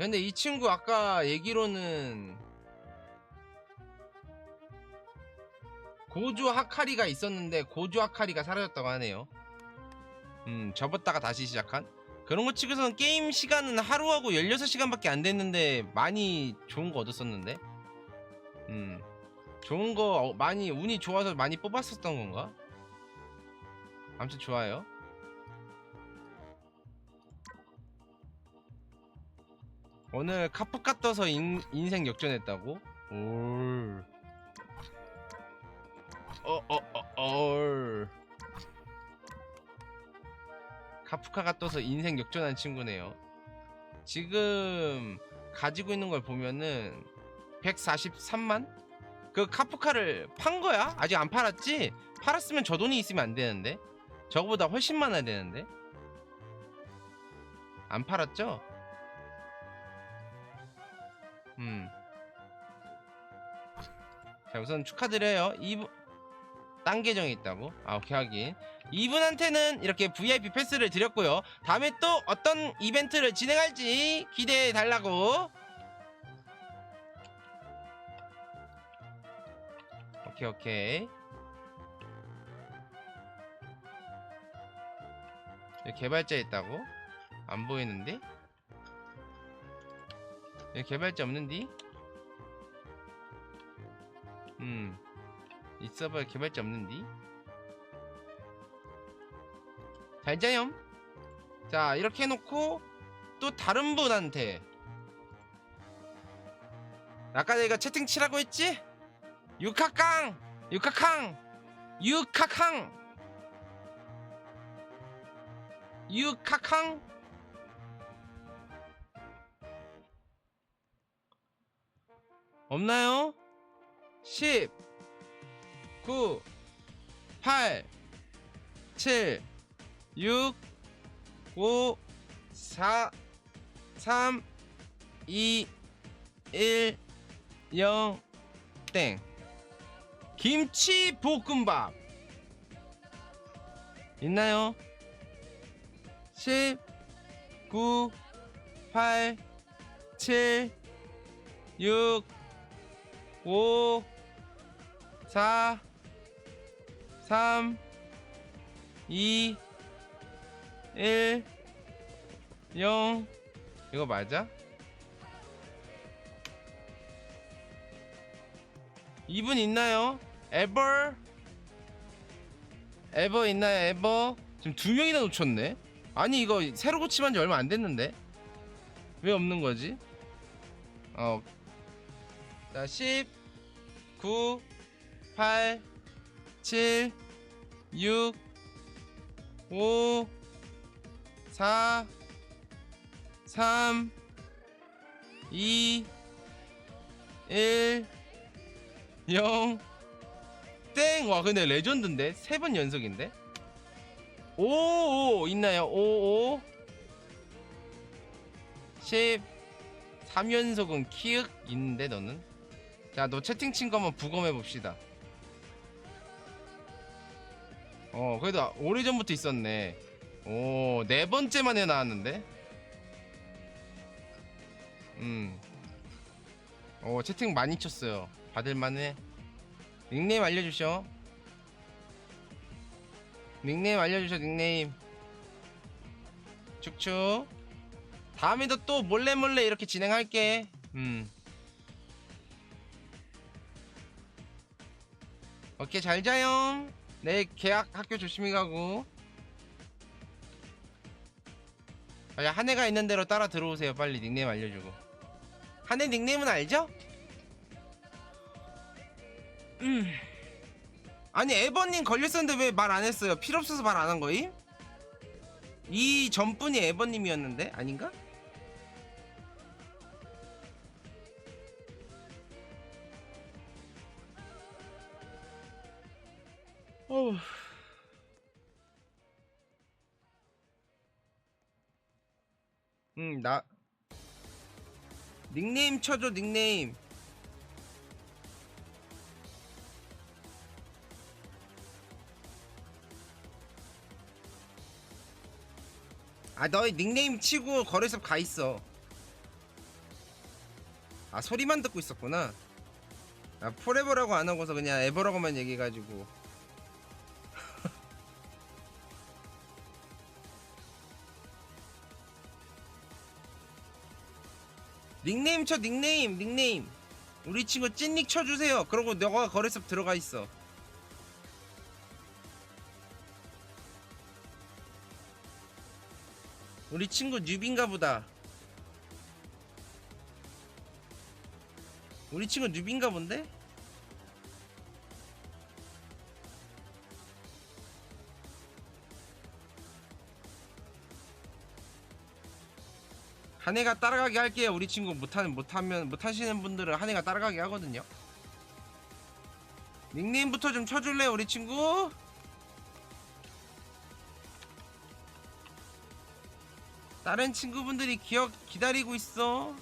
근데 이 친구 아까 얘기로는 고주 하카리가 있었는데 고주 하카리가 사라졌다고 하네요. 음, 접었다가 다시 시작한? 그런 거 치고서는 게임 시간은 하루하고 16시간밖에 안 됐는데 많이 좋은 거 얻었었는데? 음, 좋은 거 어, 많이 운이 좋아서 많이 뽑았었던 건가? 아무튼 좋아요. 오늘 카프카 떠서 인, 인생 역전했다고? 올. 어, 어, 어, 얼. 카프카가 떠서 인생 역전한 친구네요. 지금 가지고 있는 걸 보면은 143만? 그 카프카를 판 거야? 아직 안 팔았지? 팔았으면 저 돈이 있으면 안 되는데? 저거보다 훨씬 많아야 되는데? 안 팔았죠? 음. 자, 우선 축하드려요. 이분, 딴 계정에 있다고? 아, 오케이, 하긴. 이분한테는 이렇게 VIP 패스를 드렸고요. 다음에 또 어떤 이벤트를 진행할지 기대해 달라고. 오케이, 오케이. 개발자 있다고? 안 보이는데? 여기 개발자 없는디? 음. 이 서버에 개발자 없는디? 잘 자요. 자, 이렇게 해놓고 또 다른 분한테 아까 내가 채팅 치라고 했지? 육카캉! 육카캉! 육카캉! 육카캉! 없나요? 10 9 8 7 6 5 4 3 2 1 0 땡. 김치 볶음밥 있나요? 10 9 8 7 6 5 4 3 2 1 0 이거 맞아? 이분 있나요? 에버? 에버 있나요? 에버? 지금 두 명이나 놓쳤네. 아니 이거 새로 고침한 지 얼마 안 됐는데 왜 없는 거지? 어. 자, 10 9 8 7 6 5 4 3 2 1 0 땡! 와 근데 레전드인데? 세 번 연속인데? 오 오 있나요? 오 오 10 3연속은 키읔 있는데 너는? 자 너 채팅 친 거만 부검해 봅시다. 어 그래도 오래전부터 있었네. 오 네 번째 만에 나왔는데? 음오 채팅 많이 쳤어요. 받을만해? 닉네임 알려주셔. 닉네임 알려주셔 닉네임. 축축. 다음에도 또 몰래 몰래 이렇게 진행할게. 음 오케이 잘 자요 내일 계약 학교 조심히 가고 아, 야, 한해가 있는 대로 따라 들어오세요 빨리 닉네임 알려주고 한해 닉네임은 알죠? 음. 아니 에버님 걸렸었는데 왜 말 안 했어요? 필요 없어서 말 안 한 거임? 이 전분이 에버님이었는데 아닌가? 어우. 음, 나 닉네임 쳐줘 닉네임. 아, 너희 닉네임 치고 거래소 가 있어. 아 소리만 듣고 있었구나 아 포레버라고 안 하고서 그냥 에버라고만 얘기해가지고 닉네임 쳐 닉네임 닉네임. 우리 친구 찐닉 쳐주세요. 그러고 너가 거래섭 들어가 있어. 우리 친구 뉴비인가 보다. 우리 친구 뉴비인가 본데? 한 해가 따라가게 할게요. 우리 친구 못하는 못하면 못하시는 분들은 한 해가 따라가게 하거든요. 닉네임부터 좀 쳐줄래 요 우리 친구? 다른 친구분들이 기억 기다리고 있어.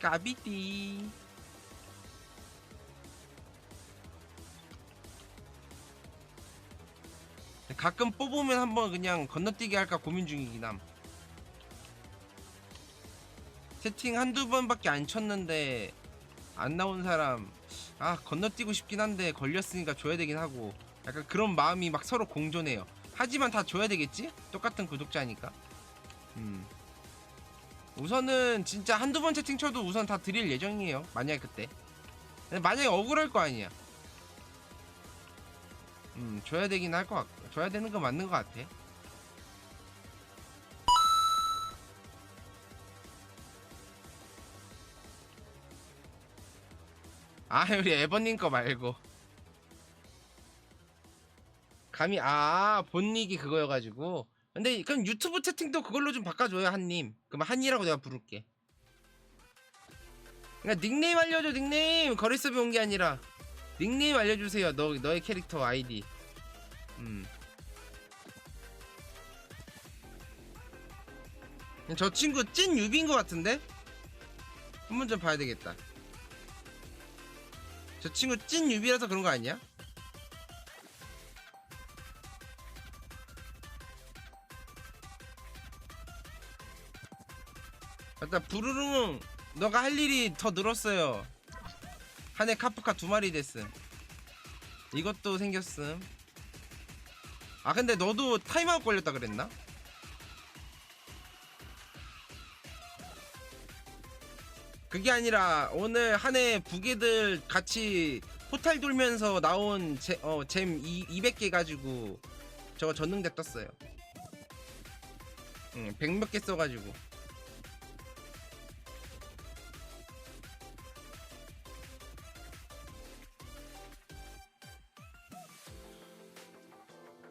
까비띠. 가끔 뽑으면 한번 그냥 건너뛰기 할까 고민 중이긴 함. 채팅 한두 번밖에 안 쳤는데 안 나온 사람 아 건너뛰고 싶긴 한데 걸렸으니까 줘야 되긴 하고 약간 그런 마음이 막 서로 공존해요. 하지만 다 줘야 되겠지? 똑같은 구독자니까. 음. 우선은 진짜 한두 번 채팅 쳐도 우선 다 드릴 예정이에요. 만약에 그때. 만약에 억울할 거 아니야. 음, 줘야 되긴 할 것 같고. 줘야 되는 거 맞는 것 같아. 아, 우리 에버님 거 말고. 감히, 아, 본닉이 그거여가지고. 근데, 그럼 유튜브 채팅도 그걸로 좀 바꿔줘요, 한님. 그럼 한이라고 내가 부를게. 그러니까 닉네임 알려줘, 닉네임! 거래섭이 온 게 아니라. 닉네임 알려주세요, 너, 너의 캐릭터 아이디. 음. 저 친구 찐 유비인 것 같은데? 한번 좀 봐야 되겠다. 저 친구 찐 유비라서 그런 거 아니야? 일단 부르릉 너가 할 일이 더 늘었어요. 한 해 카프카 두 마리 됐음. 이것도 생겼음. 아 근데 너도 타임아웃 걸렸다 그랬나? 그게 아니라 오늘 한 해 부계들 같이 포탈 돌면서 나온 제, 어, 잼 200개 가지고 저거 전능대 떴어요. 응, 100몇 개 써가지고.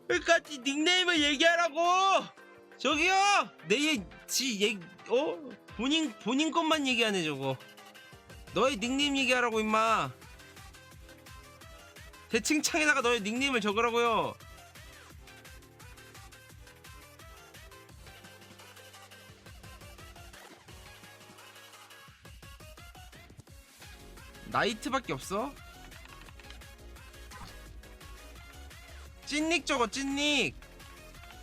끝까지 닉네임을 얘기하라고! 저기요! 내지 얘기, 어? 본인, 본인 것만 얘기하네, 저거. 너의 닉네임 얘기하라고, 임마. 대칭창에다가 너의 닉네임을 적으라고요. 나이트밖에 없어? 찐닉 저거 찐닉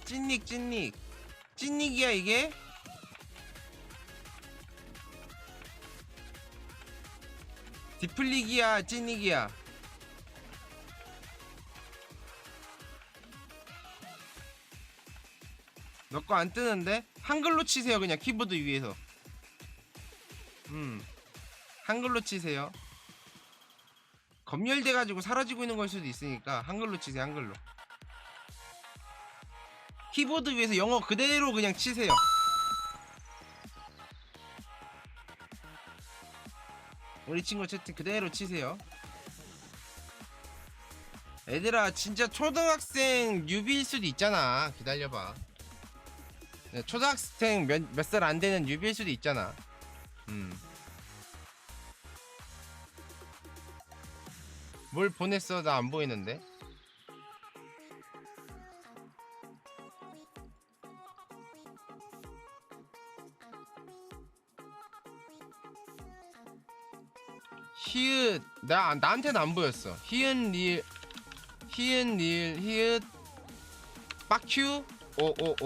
찐닉 찐닉 찐닉이야 이게? 디플릭이야 찐닉이야? 너 거 안 뜨는데? 한글로 치세요 그냥 키보드 위에서. 음. 한글로 치세요. 검열돼 가지고 사라지고 있는 걸 수도 있으니까 한글로 치세요 한글로. 키보드 위에서 영어 그대로 그냥 치세요 우리 친구 채팅 그대로 치세요 애들아 진짜 초등학생 뉴비일 수도 있잖아 기다려봐 네, 초등학생 몇 살 안 되는 뉴비일 수도 있잖아 음. 뭘 보냈어? 나 안 보이는데. 히읗 나 나한테는 안 보였어. 히읗 릴 히읗 릴 히읗 빡큐 오오오